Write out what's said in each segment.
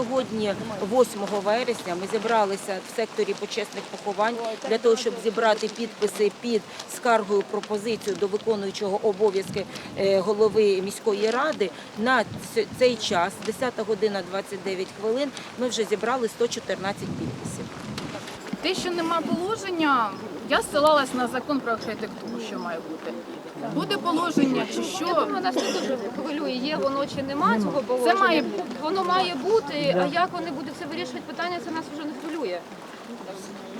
сьогодні, 8 вересня, ми зібралися в секторі почесних поховань для того, щоб зібрати підписи під скаргою пропозицію до виконуючого обов'язки е, голови міської ради. На цей час, 10 година 29 хвилин, ми вже зібрали 114 підписів. Те, що нема положення, я ссилалась на закон про архітектуру, що має бути. Буде положення чи що. нас не дуже хвилює, є воно чи нема цього положення. Це має бути. Воно має бути, а як вони будуть це вирішувати питання, це нас вже не хвилює.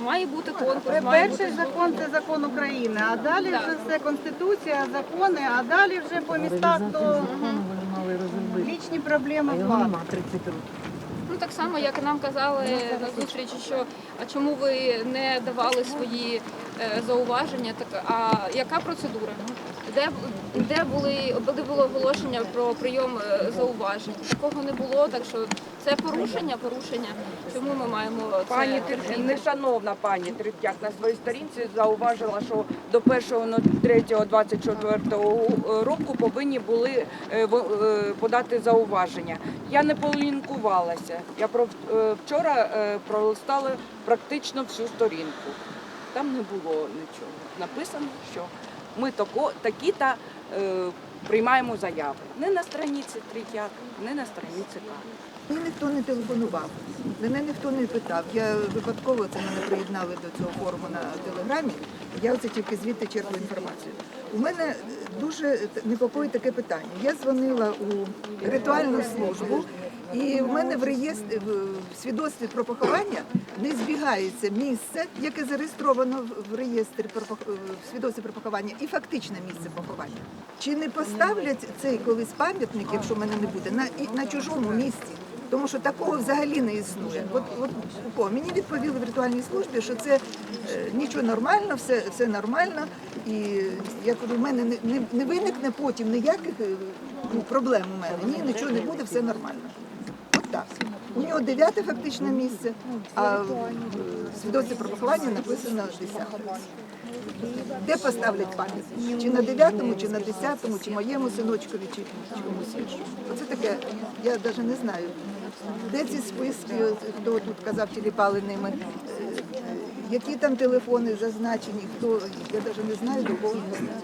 Має бути конкурс, має бути. Перший закон це закон України, а далі вже все конституція, закони, а далі вже по містах то вічні проблеми влади. Ну так само, як нам казали на зустрічі, що а чому ви не давали свої е, зауваження, так а яка процедура? Де, де були де було оголошення про прийом е, зауважень? Такого не було, так що це порушення, порушення. Чому ми маємо це Пані Тер- терпіти? нешановна пані Третяк на своїй сторінці зауважила, що до 1.03.24 року повинні були е, е, подати зауваження. Я не полінкувалася. Я про вчора пролистала практично всю сторінку. Там не було нічого. Написано, що ми тако, такі-та е, приймаємо заяви. Не на страниці Третяк, не на страниці К. Мені ніхто не телефонував, мене ніхто не питав. Я випадково це мене приєднали до цього форуму на телеграмі. Я оце тільки звідти черпаю інформацію. У мене дуже непокоїть таке питання. Я дзвонила у ритуальну службу, і в мене в реєстрі в свідоцтві про поховання не збігається місце, яке зареєстровано в- в реєстрі про пох- в свідоцтві про поховання, і фактичне місце поховання. Чи не поставлять цей колись пам'ятник, якщо мене не буде, на і на чужому місці? Тому що такого взагалі не існує. От, от у кого? мені відповіли в ритуальній службі, що це е, нічого нормально, все, все нормально. І я кажу, в мене не, не, не виникне потім ніяких е, ну, проблем у мене. Ні, нічого не буде, все нормально. Так. У нього дев'яте фактичне місце, а в про поховання написано десяте. Де поставлять пам'ятник? Чи на дев'ятому, чи на десятому, чи моєму синочкові, чи, комусь іншому. Оце таке, я навіть не знаю. Де ці списки, хто тут казав тіліпаленими, е, е, які там телефони зазначені, хто, я навіть не знаю, до кого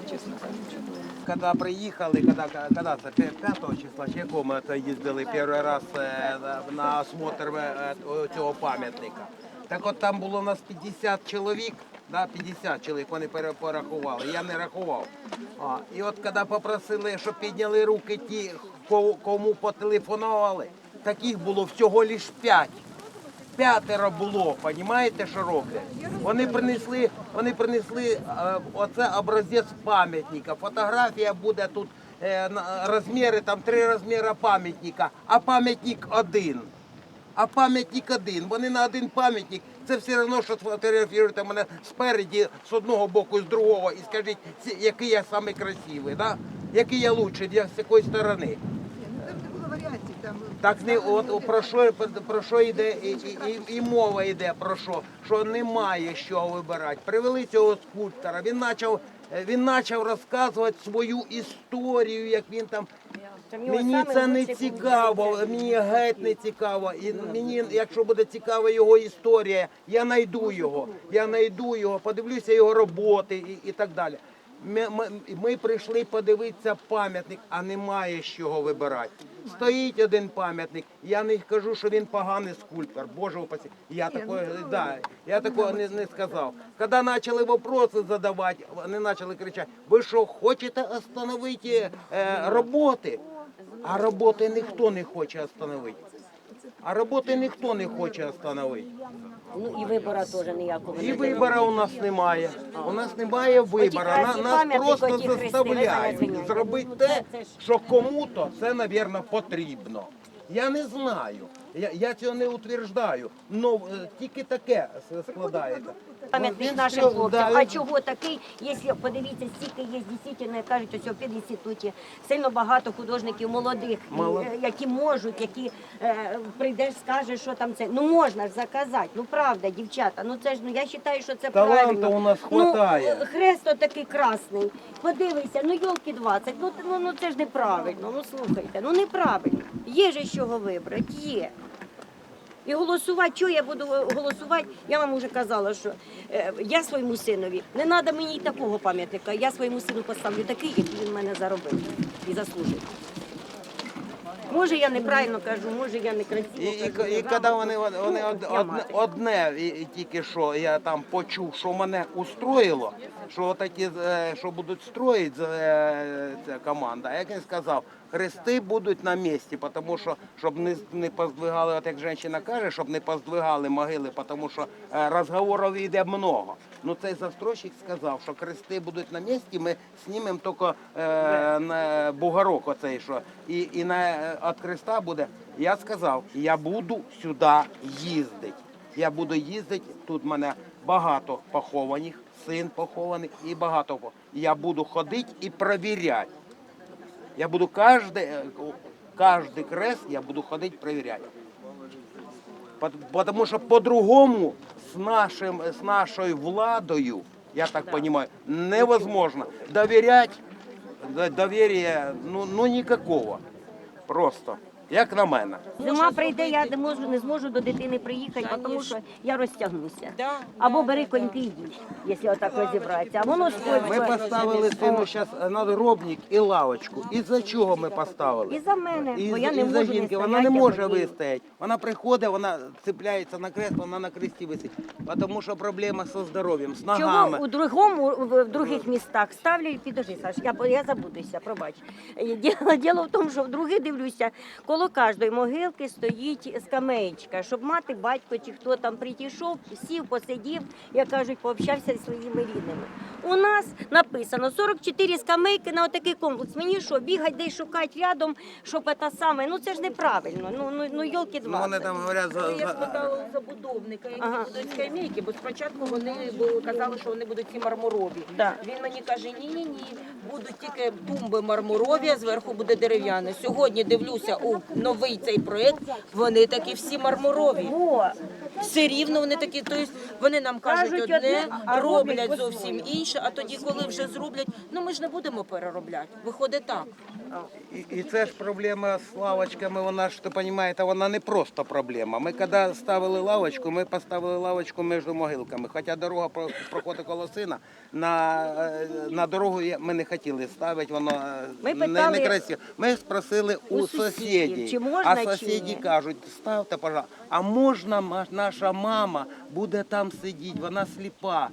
чесно кажучи. Когда приїхали, когда, когда це 5 числа, чи якого ми це їздили перший раз е, на- осмотр е, цього пам'ятника. Так от там було у нас 50 чоловік, да, 50 чоловік, вони порахували, я не рахував. А, і от коли попросили, щоб підняли руки ті, кому потелефонували, таких було всього лише 5. П'ятеро було, понімаєте, що роблять? Вони принесли, вони принесли е, оце образець пам'ятника. Фотографія буде тут е, розміри, там три розміри пам'ятника, а пам'ятник один. А пам'ятник один. Вони на один пам'ятник. Це все одно, що сфотографіруєте мене спереді, з одного боку, з другого, і скажіть, який я самий красивий, да? який я лучший, з якої сторони. Ні, ну там не було варіантів. Там Так не от про що про що йде і, і, і, і мова йде про що? Що немає чого вибирати. Привели цього скульптора. Він почав він почав розказувати свою історію, як він там. Мені це не цікаво, мені геть не цікаво. І мені, якщо буде цікава його історія, я знайду його. Я знайду його, подивлюся його роботи і, і так далі. Ми, ми, ми прийшли подивитися пам'ятник, а немає з чого вибирати. Стоїть один пам'ятник. Я не кажу, що він поганий скульптор. Боже упаси. Я такого, да, я такого не, не сказав. Коли почали вопроси задавати, вони почали кричати: ви що, хочете остановити е, роботи? А роботи ніхто не хоче остановити. А роботи ніхто не хоче встановити. Ну і вибора теж ніякого І не вибору у нас немає. У нас немає вибора. На- Нас просто заставляють зробити те, що кому-то це, мабуть, потрібно. Я не знаю. Я, я цього не утверждаю. Ну тільки таке с- складається. Пам'ятник нашим хлопцям. А чого такий? Якщо подивіться, стільки є дійсно, кажуть, ось під інституті сильно багато художників молодих, е, які можуть, які е, прийдеш, скажеш, що там це. Ну можна ж заказати. Ну правда, дівчата. Ну це ж ну я вважаю, що це Таланту правильно. у нас Ну, хватає. е, хрест такий красний. Подивися, ну йолки 20. Ну, ну, ну це ж неправильно. Ну слухайте, ну неправильно. Є з чого вибрати, є. І голосувати, що я буду голосувати, я вам вже казала, що е, я своєму синові, не треба мені й такого пам'ятника, я своєму сину поставлю такий, який він мене заробив і заслужив. Може, я неправильно кажу, може я не красиво І, і, кажу. і коли вони, вони Ну, од- я одне, мати. одне і, і тільки що я там почув, що мене устроїло, що такі, е, що будуть строїти е, ця команда. А як він сказав, хрести будуть на місці, тому що щоб не, не поздвигали, от як жінка каже, щоб не поздвигали могили, тому що е, розговорів йде много. Ну цей застройщик сказав, що хрести будуть на місці, ми знімемо тільки е, на бугорок оцей, що і, і на е, від хреста буде. Я сказав, я буду сюди їздити. Я буду їздити, тут в мене багато похованих, син похований і багато. Я буду ходити і перевіряти. Я буду кожен, кожен крест я буду ходити перевіряти. Потому що по-другому з, нашим, з нашою владою, я так розумію, невозможно довіряти, довір'я, ну, ну ніякого. Просто, як на мене. Зима прийде, я не можу, не зможу до дитини приїхати, тому що я розтягнуся. Або бери коньки і їдь, якщо отак розібратися. А воно стоїть. Ми поставили сину зараз надгробник і лавочку. І за чого ми поставили? І за мене, І, бо я і не за можу жінки, не вона не стояти, може вистояти. Вона приходить, вона цепляється на крест, вона на кресті висить. Тому що проблема зі здоров'ям, з Чого у другому в в других містах ставлять, підожди, Саш, я, я забудуся, пробач. Е, Діло, діло в тому, що в других дивлюся, коло кожної могилки стоїть скамеєчка, щоб мати батько чи хто там прийшов, сів, посидів, як кажуть, пообщався зі своїми рідними. У нас написано 44 скамейки на отакий комплекс. Мені що, бігать десь шукати рядом, щоб це саме. Ну це ж неправильно. Ну, ну, ну йолки Ну, два. вони там говорять за, Я спитала у забудовника, які Ага. будуть скамейки, бо спочатку вони були- казали, що вони будуть ці мармурові. Да. Він мені каже, ні, ні, ні, будуть тільки тумби мармурові, а зверху буде дерев'яне. Сьогодні дивлюся у новий цей проект, вони такі всі мармурові. Все рівно вони такі, тобто вони нам кажуть одне, роблять зовсім інше, а тоді, коли вже зроблять, ну ми ж не будемо переробляти. Виходить так. І, і це ж проблема з лавочками, вона ж, ти розумієте, вона не просто проблема. Ми коли ставили лавочку, ми поставили лавочку між могилками. Хоча дорога про- проходить коло сина, на, е, на дорогу ми не хотіли ставити, воно е, Ми не, питали не красиво. Ми спросили у, у сусідів, сусідів, чи можна, а чи сусіді ні. кажуть, ставте, пожалуйста. А можна наша мама буде там сидіти, вона сліпа.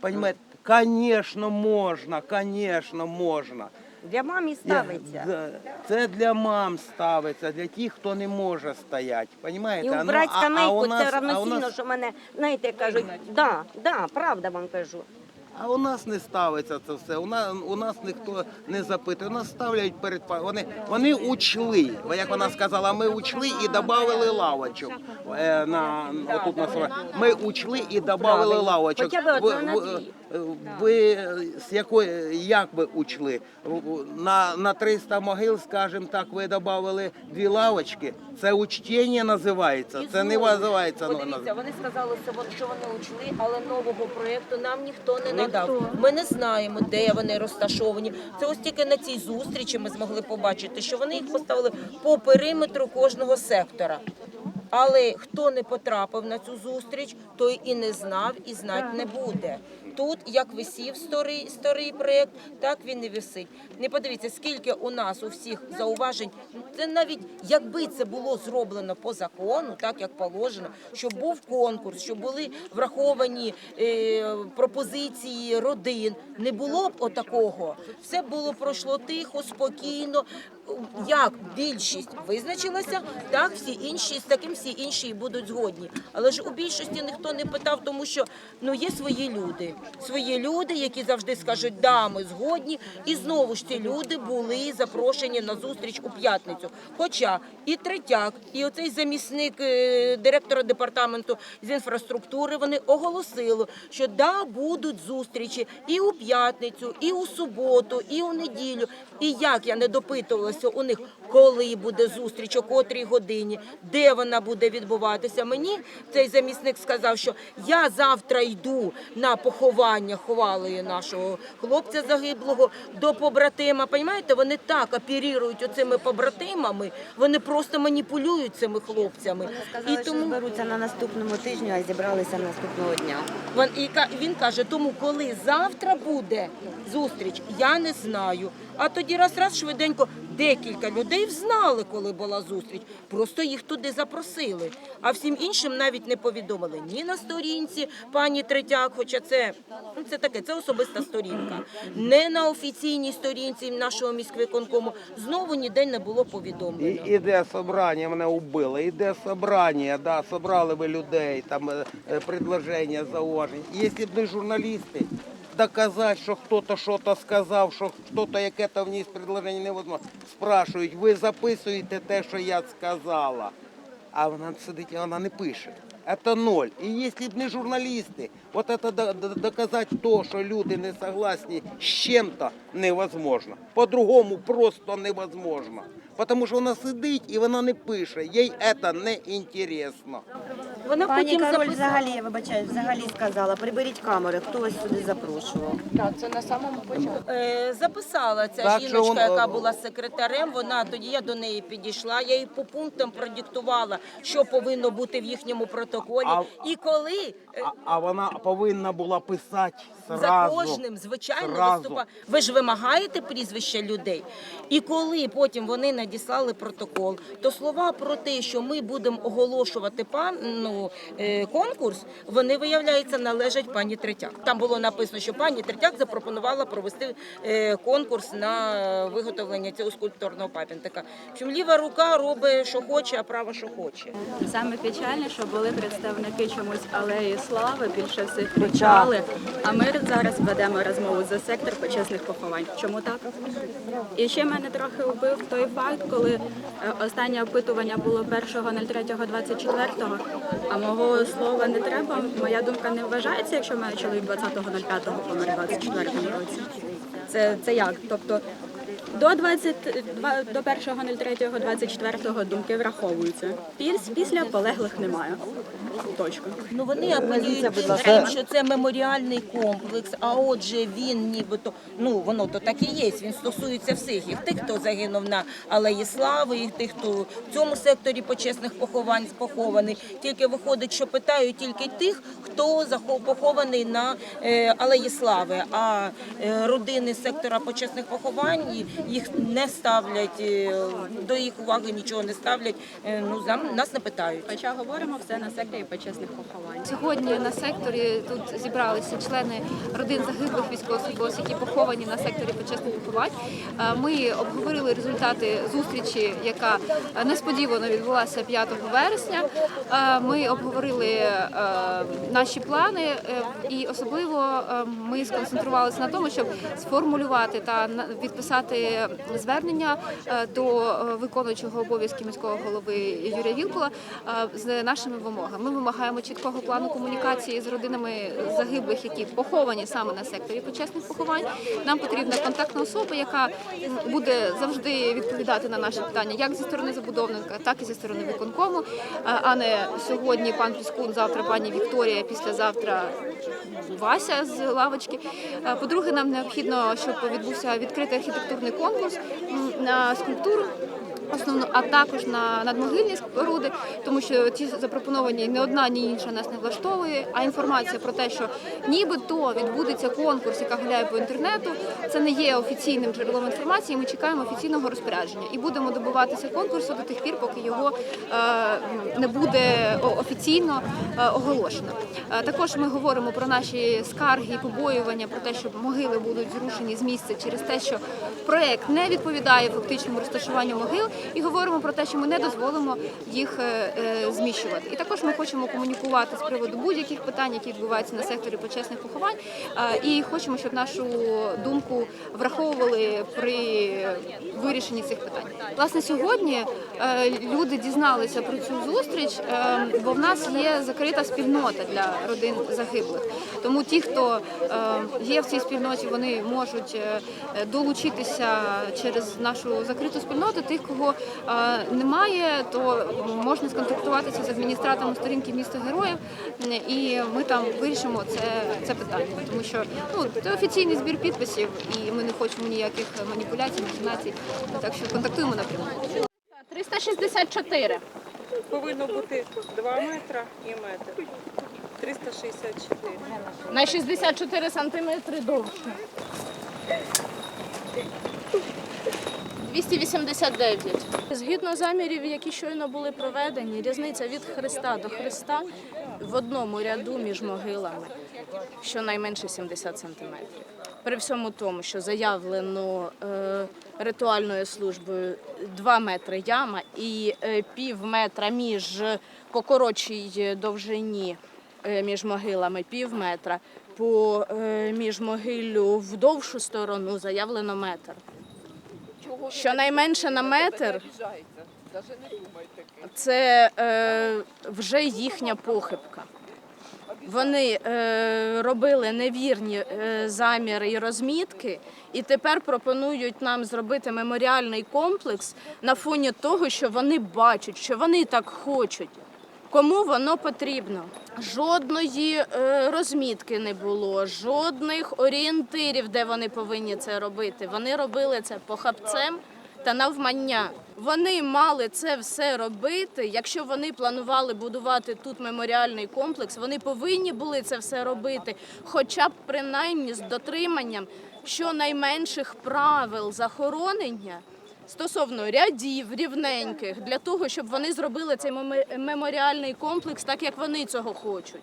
Понимаєте? Конечно, можна, конечно, можна. Для мамі Я- ставиться. Це для мам ставиться, для тих, хто не може стояти. Понимаєте? І ну, убрати а скамейку у нас- це а у равносильно, нас- що мене, знаєте, кажуть, да, да, правда вам кажу. А у нас не ставиться це все. У нас, у нас ніхто не запитує. У нас ставлять перед вони, вони учли. Як вона сказала, ми учли і додали лавочок. Е, на, отут на. Ми учли і додали лавочок. Ви, ви з якої, як ви учли? На, на 300 могил, скажімо так, ви додали дві лавочки. Це учтення називається. Це не називається. ну, Подивіться, вони сказали, що вони учли, але нового проєкту нам ніхто не надав. Ми не знаємо, де вони розташовані. Це ось тільки на цій зустрічі ми змогли побачити, що вони їх поставили по периметру кожного сектора. Але хто не потрапив на цю зустріч, той і не знав, і знати не буде. Тут як висів старий, старий проєкт, так він і висить. Не подивіться, скільки у нас у всіх зауважень. Це навіть якби це було зроблено по закону, так як положено, щоб був конкурс, щоб були враховані е, пропозиції родин. Не було б отакого. Все було пройшло тихо, спокійно. Як більшість визначилася, так всі інші з таким всі інші будуть згодні. Але ж у більшості ніхто не питав, тому що ну є свої люди, свої люди, які завжди скажуть, да, ми згодні. І знову ж ці люди були запрошені на зустріч у п'ятницю. Хоча і третяк, і оцей замісник е, директора департаменту з інфраструктури вони оголосили, що да, будуть зустрічі і у п'ятницю, і у суботу, і у неділю. І як я не допитувалася у них, коли буде зустріч, о котрій годині, де вона буде відбуватися. Мені цей замісник сказав, що я завтра йду на поховання. поховання нашого хлопця загиблого до побратима. Понімаєте, вони так оперують оцими побратимами, вони просто маніпулюють цими хлопцями. Сказали, І що тому зберуться на наступному тижні, а зібралися наступного дня. Вон- і він каже, тому коли завтра буде зустріч, я не знаю. А тоді раз раз швиденько декілька людей знали, коли була зустріч. Просто їх туди запросили. А всім іншим навіть не повідомили ні на сторінці пані Третяк, хоча це, ну, це таке, це особиста сторінка. Не на офіційній сторінці нашого міськвиконкому знову ніде не було повідомлено. І, іде собрання, мене убили. Іде собрання, да, собрали ви людей, там е, е, предложення, зауваження. Якщо б не журналісти, доказати, що хтось щось сказав, що хтось яке-то вніс предложення невозможно. Спрашують, ви записуєте те, що я сказала. А вона сидить, вона не пише. Это ноль. І якщо б не журналісти, от до- доказати то, що люди не согласні з чим-то невозможно. По-другому просто невозможно. Тому що вона сидить і вона не пише. Їй це не інтересно. Вона Пані потім Король записала. взагалі, я вибачаю, взагалі сказала, приберіть камери, хто вас сюди запрошував. Так, це на самому початку. Е, записала ця Так, що жіночка, он, яка була секретарем. Вона тоді я до неї підійшла. Я їй по пунктам продиктувала, що повинно бути в їхньому протоколі. А- І коли е, А, а вона повинна була писати за сразу. кожним, звичайно, сразу. виступа. Ви ж вимагаєте прізвища людей. І коли потім вони надіслали протокол, то слова про те, що ми будемо оголошувати пан ну, е, конкурс, вони виявляється належать пані Третяк. Там було написано, що пані Третяк запропонувала провести е, конкурс на виготовлення цього скульптурного пам'ятника. Чим ліва рука робить, що хоче, а права, що хоче. Саме печальне, що були представники чомусь алеї слави, більше всіх кричали. А ми зараз ведемо розмову за сектор почесних поховань. Чому так? І ще мене трохи убив той факт, коли е, останнє опитування було 1.03.24, а мого слова не треба. Моя думка не вважається, якщо моя чоловік 20.05 помер 24 році. Це, це як? Тобто до 22, до 1.03.24 думки враховуються. Піс, після полеглих немає. Точка. Ну вони апелюють тим, що це меморіальний комплекс. А отже, він нібито ну воно то так і є. Він стосується всіх їх тих, хто загинув на алеї слави, і тих, хто в цьому секторі почесних поховань похований. Тільки виходить, що питають тільки тих, хто похований на е, алеї слави. А е, родини сектора почесних поховань їх не ставлять е, до їх уваги, нічого не ставлять. Е, ну зам нас не питають. Хоча говоримо все на секторі почесних поховань. Сьогодні на секторі тут зібралися члени родин загиблих військовослужбовців, які поховані на секторі почесних поховань. Е, Ми обговорили результати зустрічі, яка несподівано відбулася 5 вересня. Ми обговорили наші плани, і особливо ми сконцентрувалися на тому, щоб сформулювати та на- звернення е, до е, виконуючого обов'язки міського голови Юрія Вілкула е, з нашими вимогами. Ми вимагаємо чіткого плану комунікації з родинами загиблих, які поховані саме на секторі почесних поховань. Нам потрібна контактна особа, яка буде завжди відповідати на наші питання, як зі сторони забудовника, так і зі сторони виконкому, а не сьогодні пан Піскун, завтра пані Вікторія, післязавтра Вася з лавочки. Е, По-друге, нам необхідно, щоб відбувся відкритий архітектурний конкурс на скульптуру. Основну, а також на надмогильні споруди, тому що ті запропоновані не одна, ні інша нас не влаштовує. А інформація про те, що нібито відбудеться конкурс, яка гуляє по інтернету, це не є офіційним джерелом інформації. Ми чекаємо офіційного розпорядження і будемо добиватися конкурсу до тих пір, поки його е, не буде офіційно е, оголошено. Е, Також ми говоримо про наші скарги і побоювання про те, що могили будуть зрушені з місця через те, що проект не відповідає фактичному розташуванню могил, і говоримо про те, що ми не дозволимо їх е, е, зміщувати. І також ми хочемо комунікувати з приводу будь-яких питань, які відбуваються на секторі почесних поховань, і хочемо, щоб нашу думку враховували при вирішенні цих питань. Власне, сьогодні е, люди дізналися про цю зустріч, бо в нас є закрита спільнота для родин загиблих. Тому ті, хто є в цій спільноті, вони можуть долучитися через нашу закриту спільноту. Тих, кого Якщо е, немає, то можна сконтактуватися з адміністратором сторінки міста героїв, і ми там вирішимо це, це питання. Тому що ну це офіційний збір підписів, і ми не хочемо ніяких маніпуляцій, махінацій. Так що контактуємо напряму. 364. Повинно бути 2 метри і метр. 364. На 64 сантиметри довше. 289. Згідно замірів, які щойно були проведені, різниця від Христа до Христа в одному ряду між могилами щонайменше 70 сантиметрів. При всьому тому, що заявлено е, ритуальною службою 2 метри яма і е, пів метра між по коротшій довжині е, між могилами пів метра, по е, між могилю в довшу сторону заявлено метр. Щонайменше на метр це е, вже їхня похибка. Вони е, робили невірні е, заміри і розмітки, і тепер пропонують нам зробити меморіальний комплекс на фоні того, що вони бачать, що вони так хочуть. Кому воно потрібно? Жодної е, розмітки не було, жодних орієнтирів, де вони повинні це робити. Вони робили це похабцем та навмання. Вони мали це все робити. Якщо вони планували будувати тут меморіальний комплекс, вони повинні були це все робити, хоча б принаймні з дотриманням щонайменших правил захоронення стосовно рядів рівненьких для того, щоб вони зробили цей меморіальний комплекс так, як вони цього хочуть.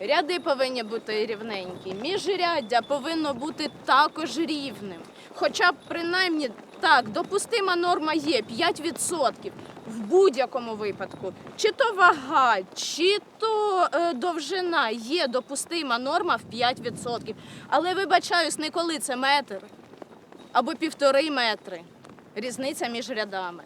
Ряди повинні бути рівненькі, міжряддя повинно бути також рівним. Хоча б принаймні так, допустима норма є 5% в будь-якому випадку. Чи то вага, чи то е, довжина є допустима норма в 5%. Але вибачаюсь, не коли це метр або півтори метри. Різниця між рядами.